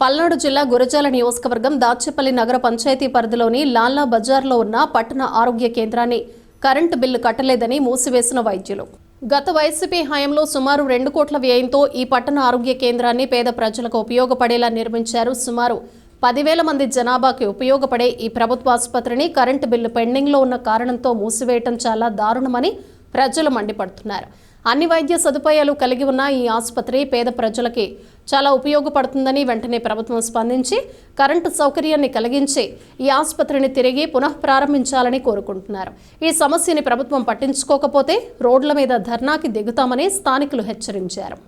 పల్నాడు జిల్లా గురజాల నియోజకవర్గం దాచేపల్లి నగర పంచాయతీ పరిధిలోని లాల్లా బజార్లో ఉన్న పట్టణ ఆరోగ్య కేంద్రాన్ని కరెంటు బిల్లు కట్టలేదని మూసివేసిన వైద్యులు. గత వైసీపీ హయాంలో సుమారు రెండు కోట్ల వ్యయంతో ఈ పట్టణ ఆరోగ్య కేంద్రాన్ని పేద ప్రజలకు ఉపయోగపడేలా నిర్మించారు. సుమారు పదివేల మంది జనాభాకి ఉపయోగపడే ఈ ప్రభుత్వ ఆసుపత్రిని కరెంటు బిల్లు పెండింగ్లో ఉన్న కారణంతో మూసివేయటం చాలా దారుణమని ప్రజలు మండిపడుతున్నారు. అన్ని వైద్య సదుపాయాలు కలిగి ఉన్న ఈ ఆసుపత్రి పేద ప్రజలకి చాలా ఉపయోగపడుతుందని వెంటనే ప్రభుత్వం స్పందించి కరెంటు సౌకర్యాన్ని కలిగించి ఈ ఆసుపత్రిని తిరిగి పునః ప్రారంభించాలని కోరుకుంటున్నారు. ఈ సమస్యని ప్రభుత్వం పట్టించుకోకపోతే రోడ్ల మీద ధర్నాకి దిగుతామని స్థానికులు హెచ్చరించారు.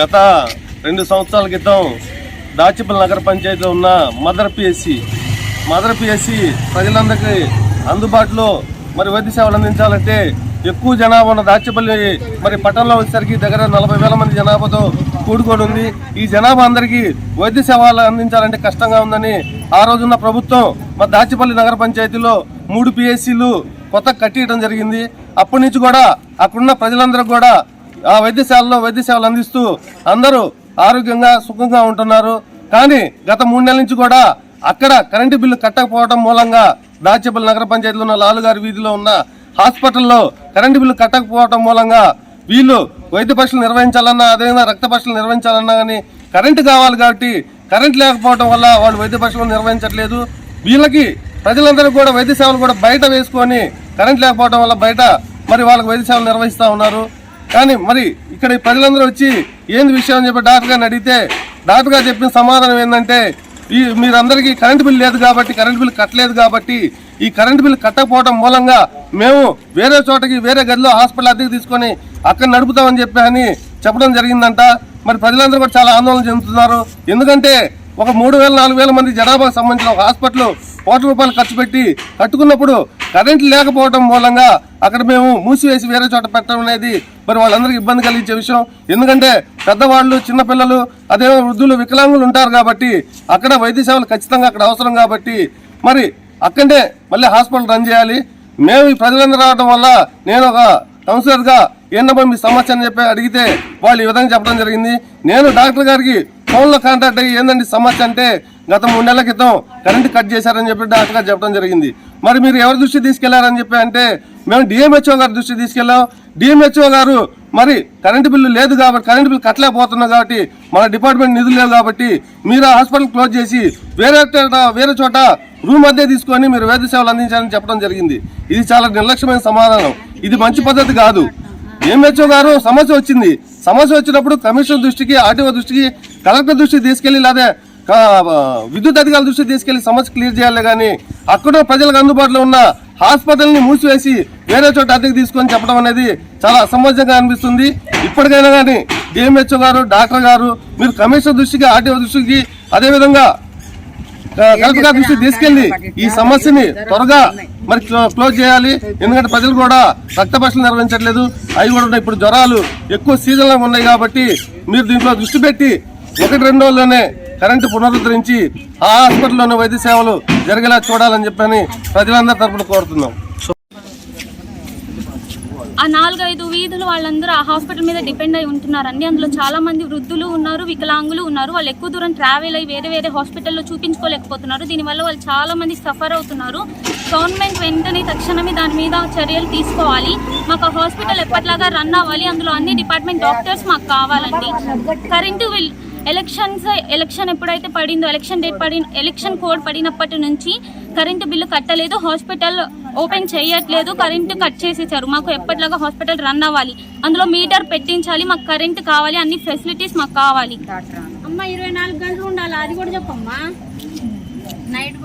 గత రెండు సంవత్సరాల క్రితం దాచిపల్లి నగర పంచాయతీలో ఉన్న మదర్ పిఎస్సి మదర్ పిఎస్సి ప్రజలందరికీ అందుబాటులో మరి వైద్య సేవలు అందించాలంటే ఎక్కువ జనాభా ఉన్న దాచిపల్లి మరి పట్టణంలో వచ్చేసరికి దగ్గర నలభై వేల మంది జనాభాతో కూడుకొని ఉంది. ఈ జనాభా అందరికీ వైద్య సేవలు అందించాలంటే కష్టంగా ఉందని ఆ రోజున్న ప్రభుత్వం మరి దాచిపల్లి నగర పంచాయతీలో మూడు పిఎస్సీలు కొత్త కట్టియడం జరిగింది. అప్పటి నుంచి కూడా అక్కడున్న ప్రజలందరూ కూడా ఆ వైద్యశాలలో వైద్య సేవలు అందిస్తూ అందరూ ఆరోగ్యంగా సుఖంగా ఉంటున్నారు. కానీ గత మూడు నెలల నుంచి కూడా అక్కడ కరెంటు బిల్లు కట్టకపోవడం మూలంగా దాచేపల్లి నగర పంచాయతీలో ఉన్న లాలుగారి వీధిలో ఉన్న హాస్పిటల్లో కరెంటు బిల్లు కట్టకపోవడం మూలంగా వీళ్ళు వైద్య పరీక్షలు నిర్వహించాలన్నా అదేవిధంగా రక్త పరీక్షలు నిర్వహించాలన్నా కానీ కరెంటు కావాలి కాబట్టి కరెంట్ లేకపోవడం వల్ల వాళ్ళు వైద్య పరీక్షలు నిర్వహించట్లేదు. వీళ్ళకి ప్రజలందరూ కూడా వైద్య సేవలు కూడా బయట వేసుకొని కరెంట్ లేకపోవడం వల్ల బయట మరి వాళ్ళకి వైద్య సేవలు నిర్వహిస్తూ ఉన్నారు. కానీ మరి ఇక్కడ ఈ ప్రజలందరూ వచ్చి ఏంది విషయం అని చెప్పి డాక్టర్ గారిని అడిగితే డాక్టర్ గారు చెప్పిన సమాధానం ఏంటంటే ఈ మీరందరికీ కరెంటు బిల్ లేదు కాబట్టి కరెంటు బిల్ కట్టలేదు కాబట్టి ఈ కరెంటు బిల్లు కట్టకపోవడం మూలంగా మేము వేరే చోటకి వేరే గదిలో హాస్పిటల్ అద్దెకి తీసుకొని అక్కడ నడుపుతామని చెప్పి అని చెప్పడం జరిగిందంట. మరి ప్రజలందరూ కూడా చాలా ఆందోళన చెందుతున్నారు. ఎందుకంటే ఒక మూడు వేల నాలుగు వేల మంది జనాభాకు సంబంధించిన ఒక హాస్పిటల్ కోట్ల రూపాయలు ఖర్చు పెట్టి కట్టుకున్నప్పుడు కరెంట్ లేకపోవడం మూలంగా అక్కడ మేము మూసివేసి వేరే చోట పెట్టడం అనేది మరి వాళ్ళందరికీ ఇబ్బంది కలిగించే విషయం. ఎందుకంటే పెద్దవాళ్ళు చిన్నపిల్లలు అదే వృద్ధులు వికలాంగులు ఉంటారు కాబట్టి అక్కడ వైద్య సేవలు ఖచ్చితంగా అక్కడ అవసరం కాబట్టి మరి అక్కడే మళ్ళీ హాస్పిటల్ రన్ చేయాలి. మేము ఈ ప్రజలందరూ రావడం వల్ల నేను ఒక కౌన్సిలర్గా ఏంటమ్మా మీ సమస్య అని చెప్పి అడిగితే వాళ్ళు ఈ విధంగా చెప్పడం జరిగింది. నేను డాక్టర్ గారికి ఫోన్లో కాంటాక్ట్ అయ్యి ఏందండి సమస్య అంటే గత మూడు నెలల క్రితం కరెంట్ కట్ చేశారని చెప్పి డాక్టర్ గారు చెప్పడం జరిగింది. మరి మీరు ఎవరి దృష్టి తీసుకెళ్ళారని చెప్పి అంటే మేము డిఎంహెచ్ఓ గారి దృష్టి తీసుకెళ్ళాం. డిఎంహెచ్ఓ గారు మరి కరెంటు బిల్లు లేదు కాబట్టి కరెంటు బిల్లు కట్టలేకపోతున్నాం కాబట్టి మన డిపార్ట్మెంట్ నిధులు లేవు కాబట్టి మీరు హాస్పిటల్ క్లోజ్ చేసి వేరే వేరే చోట రూమ్ అద్దె తీసుకొని మీరు వైద్య సేవలు అందించాలని చెప్పడం జరిగింది. ఇది చాలా నిర్లక్ష్యమైన సమాధానం. ఇది మంచి పద్ధతి కాదు. ఎంహెచ్ఓ గారు సమస్య వచ్చింది. సమస్య వచ్చినప్పుడు కమిషనర్ దృష్టికి ఆర్టీఓ దృష్టికి కలెక్టర్ దృష్టికి తీసుకెళ్ళి లేదా విద్యుత్ అధికారుల దృష్టికి తీసుకెళ్ళి సమస్య క్లియర్ చేయాలి కానీ అక్కడ ప్రజలకు అందుబాటులో ఉన్న హాస్పిటల్ని మూసివేసి వేరే చోట అద్దెకి తీసుకొని చెప్పడం అనేది చాలా అసమంజసంగా అనిపిస్తుంది. ఇప్పటికైనా కానీ డిఎంహెచ్ఓ గారు డాక్టర్ గారు మీరు కమిషనర్ దృష్టికి ఆర్టీఓ దృష్టికి అదేవిధంగా కలెక్టర్ గారి దృష్టికి తీసుకెళ్ళి ఈ సమస్యని త్వరగా మరి క్లో- క్లోజ్ చేయాలి. ఎందుకంటే ప్రజలు కూడా రక్త పరీక్షలు నిర్వహించట్లేదు. అవి కూడా. ఇప్పుడు జ్వరాలు ఎక్కువ సీజన్లో ఉన్నాయి కాబట్టి మీరు దీంట్లో దృష్టి పెట్టి ఒకటి రెండు రోజుల్లోనే కరెంటు పునరుద్ధరించి ఆ హాస్పిటల్లోని వైద్య సేవలు జరిగేలా చూడాలని చెప్పని ప్రజలందరి తరపున కోరుతున్నాం. ఆ నాలుగైదు వీధులు వాళ్ళందరూ ఆ హాస్పిటల్ మీద డిపెండ్ అయి ఉంటున్నారండి. అందులో చాలా మంది వృద్ధులు ఉన్నారు వికలాంగులు ఉన్నారు. వాళ్ళు ఎక్కువ దూరం ట్రావెల్ అయ్యి వేరే వేరే హాస్పిటల్లో చూపించుకోలేకపోతున్నారు. దీనివల్ల వాళ్ళు చాలా మంది సఫర్ అవుతున్నారు. గవర్నమెంట్ వెంటనే తక్షణమే దాని మీద చర్యలు తీసుకోవాలి. మాకు ఆ హాస్పిటల్ ఎప్పటిలాగా రన్ అవ్వాలి. అందులో అన్ని డిపార్ట్మెంట్ డాక్టర్స్ మాకు కావాలండి. కరెంటు విల్ ఎలక్షన్స్ ఎలక్షన్ ఎప్పుడైతే పడిందో ఎలక్షన్ డేట్ పడి ఎలక్షన్ కోడ్ పడినప్పటి నుంచి కరెంటు బిల్లు కట్టలేదు హాస్పిటల్ ఓపెన్ చేయట్లేదు కరెంటు కట్ చేసేసారు. మాకు ఎప్పటిలాగా హాస్పిటల్ రన్ అవ్వాలి. అందులో మీటర్ పెట్టించాలి మాకు కరెంటు కావాలి అన్ని ఫెసిలిటీస్ మాకు కావాలి. అమ్మ ఇరవై నాలుగు గంటలు ఉండాలి అది కూడా చెప్పమ్మా. నైట్